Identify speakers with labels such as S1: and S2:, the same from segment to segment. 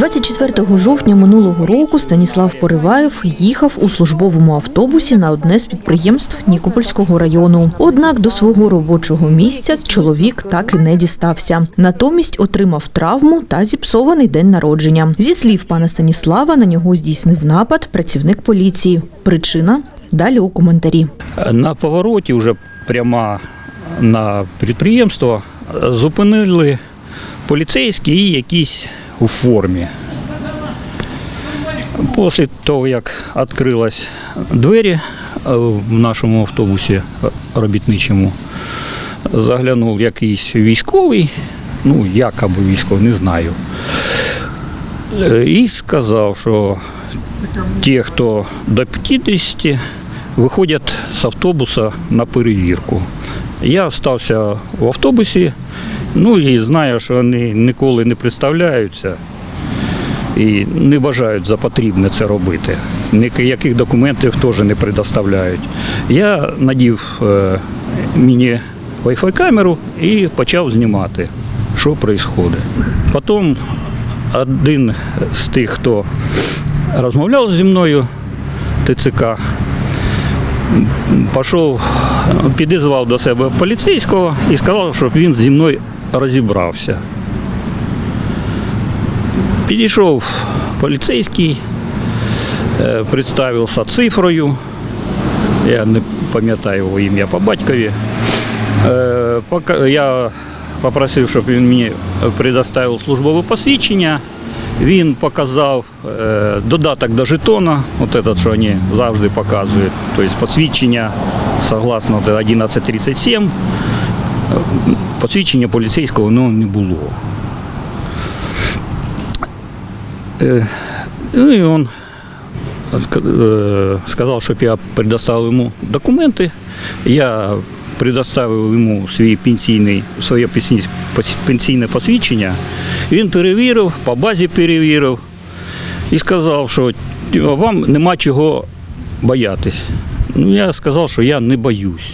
S1: 24 жовтня минулого року Станіслав Пориваєв їхав у службовому автобусі на одне з підприємств Нікопольського району. Однак до свого робочого місця чоловік так і не дістався. Натомість отримав травму та зіпсований день народження. Зі слів пана Станіслава, на нього здійснив напад працівник поліції. Причина далі у коментарі.
S2: На повороті вже прямо на підприємство зупинили поліцейські і якісь у формі. Після того, як відкрились двері е, в нашому автобусі робітничому, заглянув якийсь військовий, ну, якоби військовий, не знаю. Е, І сказав, що ті, хто до 50, виходять з автобуса на перевірку. Я залишився в автобусі, ну і знаю, що вони ніколи не представляються і не вважають за потрібне це робити. Ніяких документів теж не предоставляють. Я надів е, міні Wi-Fi камеру і почав знімати, що відбувається. Потім один з тих, хто розмовляв зі мною, ТЦК, пішов, підізвав до себе поліцейського і сказав, щоб він зі мною розібрався. Підійшов поліцейський, е, представився цифрою. Я не пам'ятаю його ім'я по батькові. Е, пока- Я попросив, щоб він мені предоставив службове посвідчення. Він показав е, додаток до жетона, от этот, що вони завжди показують, тобто посвідчення согласно от 1137. Посвідчення поліцейського ну, не було. Е, Ну і він е, сказав, щоб я предоставив йому документи. Я предоставив йому свій пенсійний, своє пенсійне- посвідчення. Він перевірив, по базі перевірив і сказав, що вам нема чого боятись. Ну, я сказав, що я не боюсь.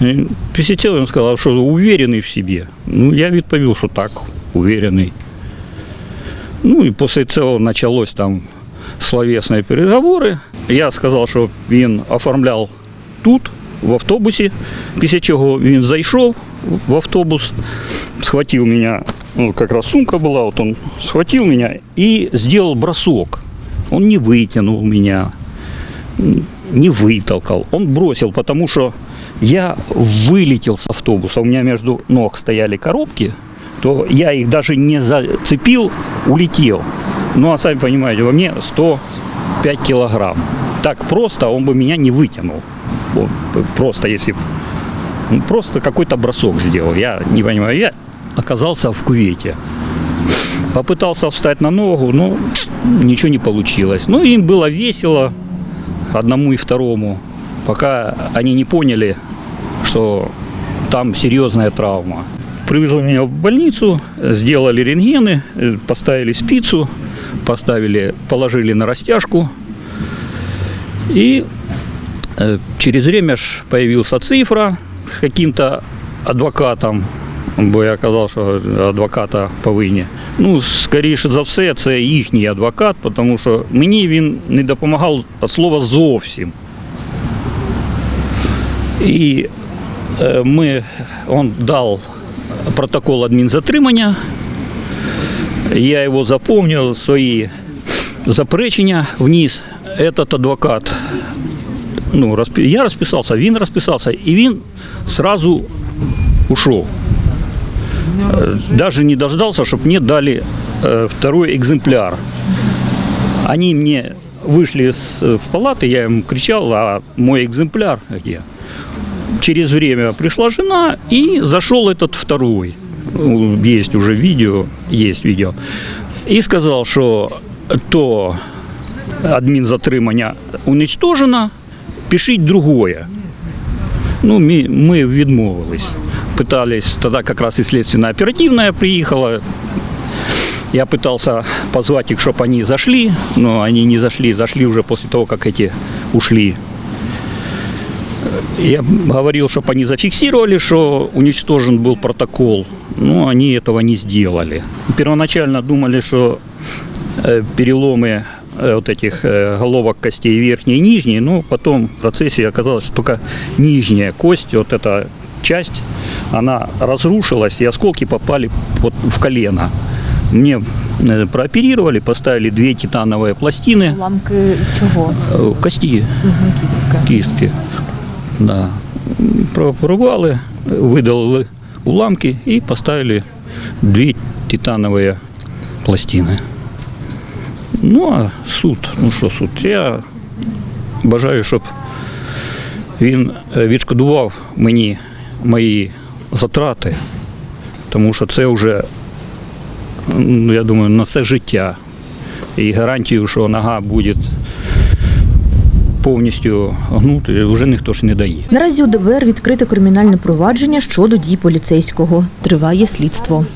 S2: І Після цього він сказав, що уверений в собі. Ну, я відповів, що так, уверений. Ну і після цього почалось там словесні переговори. Я сказав, що він оформляв тут, в автобусі, після чого він зайшов в автобус, схватив мене, ну, как раз сумка была, вот он схватил меня и сделал бросок. Он не вытянул меня, м, не вытолкал. Он бросил, потому что я вылетел с автобуса. У меня между ног стояли коробки, то я их даже не зацепил, улетел. Ну, а сами понимаете, во мне 105 килограмм. Так просто он бы меня не вытянул. Вот, просто если ну, просто какой-то бросок сделал. Я не понимаю, я оказался в кувете. Попытался встать на ногу, но ничего не получилось. Ну, им было весело, одному и второму, пока они не поняли, что там серьезная травма. Привезли меня в больницу, сделали рентгены, э, поставили спицу, поставили, положили на растяжку. И Э, Через время ж появился цифра с каким-то адвокатом, бо я казав, що адвоката повинні. Ну, скоріше за все, це їхній адвокат, тому що мені він не допомагав від слова зовсім. І е, ми, він дав протокол адмінзатримання. Я його заповнив, свої заперечення вніс. Этот адвокат ну, розпи- я розписався, він розписався, і він сразу ушов. Э, Даже не дождался, чтобы мне дали э, второй экземпляр. Они мне вышли с, в палаты, я им кричал, а мой экземпляр где? Через время пришла жена, и зашел этот второй. Ну, Есть уже видео, есть видео. И сказал, что то адмінзатримання уничтожено, пишіть другое. Ну, ми, ми відмовились. Пытались, тогда как раз и следственно оперативная приехала. Я пытался позвать их, чтобы они зашли, но они не зашли, зашли уже после того, как эти ушли. Я говорил, чтобы они зафиксировали, что уничтожен был протокол. Но они этого не сделали. Первоначально думали, что э, переломы э, вот этих э, головок костей верхней и нижней, но потом в процессе оказалось, что только нижняя кость, вот эта часть, она разрушилась, и осколки попали под- в колено. Мне прооперировали, поставили две титановые пластины
S1: Ламки чого?
S2: э, кости
S1: Кістка.
S2: кістки. Да. Про- видалили уламки і поставили дві титанові пластини. Ну, а суд, ну що суд? Я бажаю, щоб він е, відшкодував мені мої затрати, тому що це вже, ну, я думаю, на все життя. І гарантію, що нога буде повністю гнути, вже ніхто ж не дає.
S1: Наразі у ДБР відкрите кримінальне провадження щодо дій поліцейського. Триває слідство.